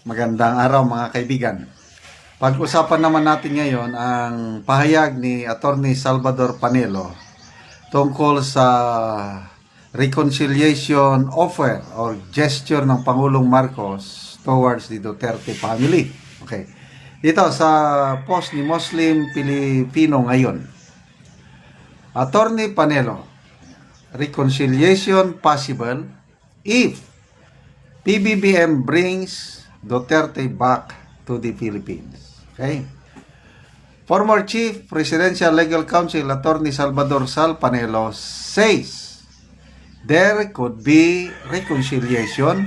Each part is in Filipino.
Magandang araw mga kaibigan. Pag-usapan naman natin ngayon ang pahayag ni Attorney Salvador Panelo tungkol sa reconciliation offer or gesture ng Pangulong Marcos towards the Duterte family. Okay. Dito sa post ni Muslim Pilipino ngayon. Attorney Panelo, reconciliation possible if PBBM brings Duterte back to the Philippines. Okay? Former Chief Presidential Legal Counsel Attorney Salvador Sal Panelo says there could be reconciliation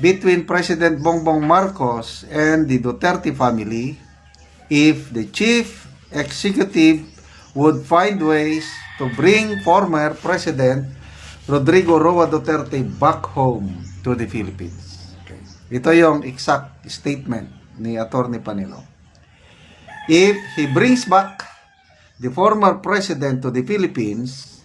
between President Bongbong Marcos and the Duterte family if the chief executive would find ways to bring former President Rodrigo Roa Duterte back home to the Philippines. Ito yung exact statement ni Attorney Panelo. If he brings back the former president to the Philippines,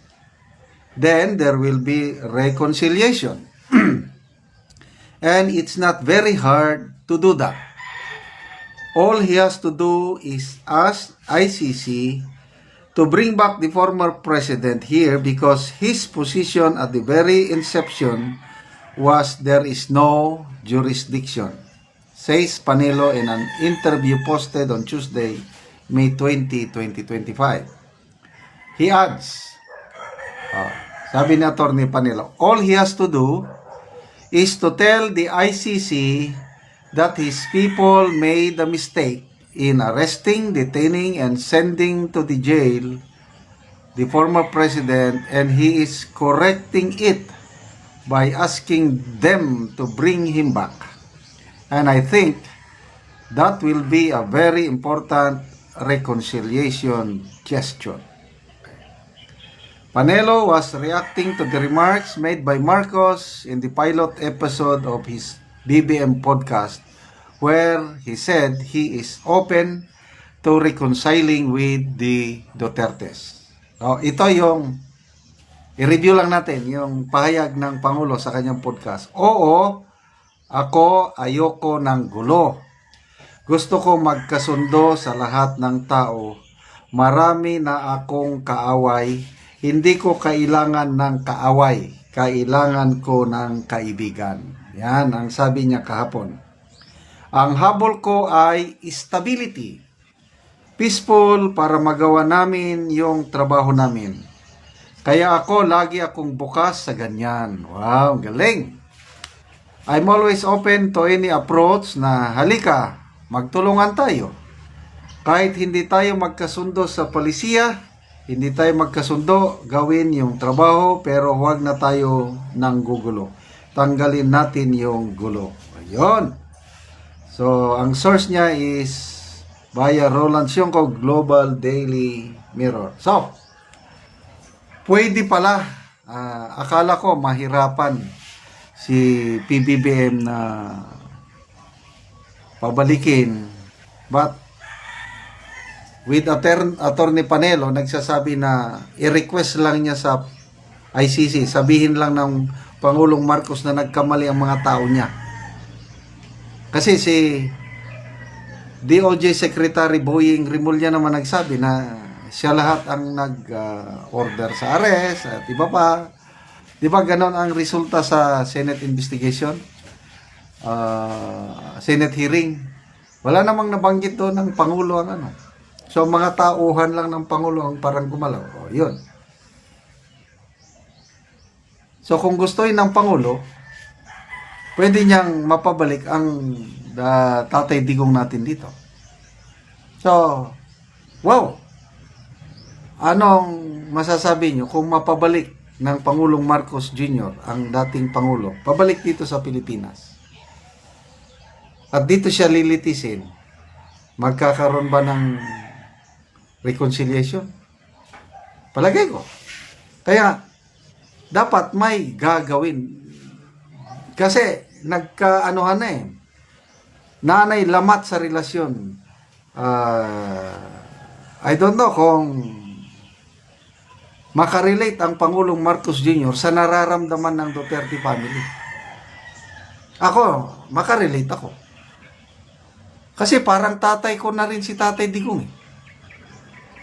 then there will be reconciliation. And it's not very hard to do that. All he has to do is ask ICC to bring back the former president here because his position at the very inception was there is no jurisdiction, says Panelo in an interview posted on Tuesday, May 20, 2025. He adds, oh, sabi ni Attorney Panelo, all he has to do is to tell the ICC that his people made a mistake in arresting, detaining, and sending to the jail the former president and he is correcting it by asking them to bring him back. And I think that will be a very important reconciliation gesture. Panelo was reacting to the remarks made by Marcos in the pilot episode of his BBM podcast where he said he is open to reconciling with the Dutertes. Oh, ito yung i-review lang natin yung pahayag ng Pangulo sa kanyang podcast. Oo, ako ayoko ng gulo. Gusto ko magkasundo sa lahat ng tao. Marami na akong kaaway. Hindi ko kailangan ng kaaway. Kailangan ko ng kaibigan. Yan ang sabi niya kahapon. Ang habol ko ay stability. Peaceful para magawa namin yung trabaho namin. Kaya ako, lagi akong bukas sa ganyan. Wow, galing! I'm always open to any approach na halika, magtulungan tayo. Kahit hindi tayo magkasundo sa polisiya, hindi tayo magkasundo, gawin yung trabaho pero huwag na tayo ng gugulo. Tanggalin natin yung gulo. Ayun. So, ang source niya is via Roland Sionco Global Daily Mirror. So, pwede pala. ah, akala ko mahirapan si PBBM na pabalikin. But with Attorney, Panelo, nagsasabi na i-request lang niya sa ICC, sabihin lang ng Pangulong Marcos na nagkamali ang mga tao niya. Kasi si DOJ Secretary Boying Rimulya naman nagsabi na siya lahat ang nag-order sa arrest at iba pa. Di ba ganon ang resulta sa Senate investigation? Ah, Senate hearing. Wala namang nabanggit doon ng Pangulo ang ano. So mga tauhan lang ng Pangulo ang parang gumalaw. O, yun. So kung gustoin ng Pangulo, pwede niyang mapabalik ang uh, tatay digong natin dito. So, wow! Anong masasabi niyo kung mapabalik ng Pangulong Marcos Jr., ang dating Pangulo, pabalik dito sa Pilipinas? At dito siya lilitisin, magkakaroon ba ng reconciliation? Palagay ko. Kaya, dapat may gagawin. Kasi, nagkaanuhan na eh. Nanay lamat sa relasyon. Ah, I don't know kung makarelate ang Pangulong Marcos Jr. sa nararamdaman ng Duterte family. Ako, makarelate ako. Kasi parang tatay ko na rin si Tatay Digong eh.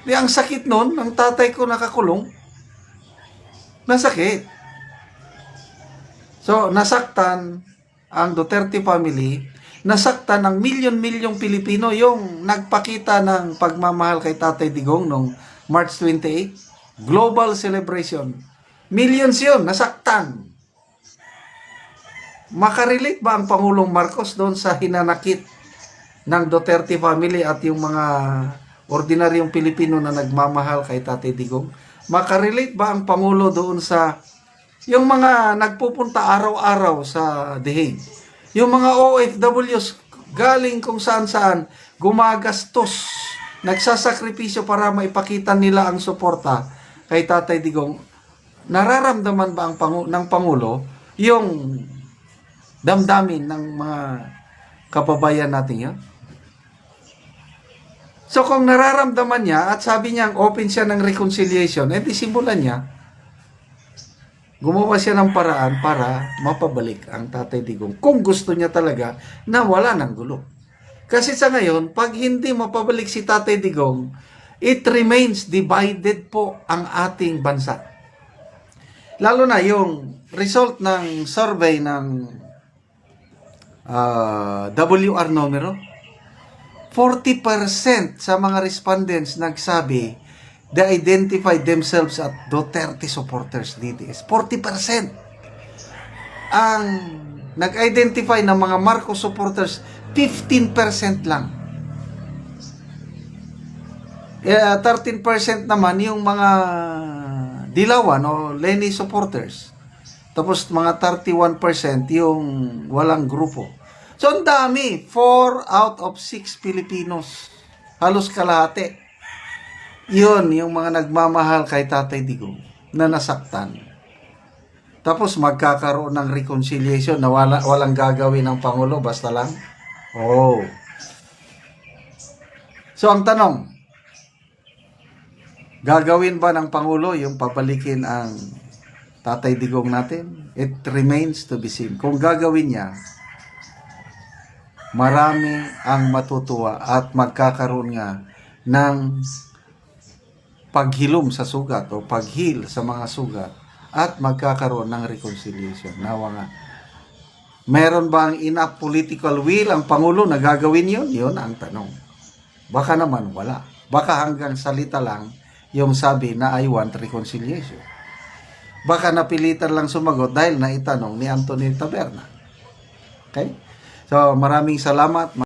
Di, ang sakit nun, ang tatay ko nakakulong. Nasakit. So, nasaktan ang Duterte family, nasaktan ng milyon-milyong Pilipino yung nagpakita ng pagmamahal kay Tatay Digong noong March 28. Global celebration. Millions yun, nasaktan. Makarelate ba ang Pangulong Marcos doon sa hinanakit ng Duterte family at yung mga ordinaryong Pilipino na nagmamahal kay Tatay Digong? Makarelate ba ang Pangulo doon sa yung mga nagpupunta araw-araw sa The Hague? Yung mga OFWs galing kung saan-saan gumagastos, nagsasakripisyo para maipakita nila ang suporta kay Tatay Digong. Nararamdaman ba ang pangu- ng Pangulo yung damdamin ng mga kababayan natin yan? So kung nararamdaman niya at sabi niya open siya ng reconciliation, edi simulan niya. Gumawa siya ng paraan para mapabalik ang Tatay Digong kung gusto niya talaga na wala ng gulo. Kasi sa ngayon, pag hindi mapabalik si Tatay Digong, it remains divided po ang ating bansa. Lalo na yung result ng survey ng ah, WR numero, 40% sa mga respondents nagsabi they identify themselves as Duterte supporters DDS. 40%. Ang nag-identify ng mga Marcos supporters, 15% lang. Eh, 13% naman yung mga Dilawan o Lenny supporters. Tapos mga 31% yung walang grupo. So ang dami, 4 out of 6 Filipinos. Halos kalahati. Yun, yung mga nagmamahal kay Tatay Digong na nasaktan. Tapos magkakaroon ng reconciliation na wala, walang gagawin ng Pangulo, basta lang. Oh. So ang tanong, gagawin ba ng Pangulo yung papalikin ang Tatay Digong natin? It remains to be seen. Kung gagawin niya, marami ang matutuwa at magkakaroon nga ng paghilom sa sugat o paghil sa mga sugat at magkakaroon ng reconciliation. Nawa nga. Meron ba ang enough political will ang Pangulo na gagawin yun? Yun ang tanong. Baka naman wala. Baka hanggang salita lang yung sabi na I want reconciliation. Baka napilitan lang sumagot dahil naitanong ni Anthony Taberna. Okay? So maraming salamat.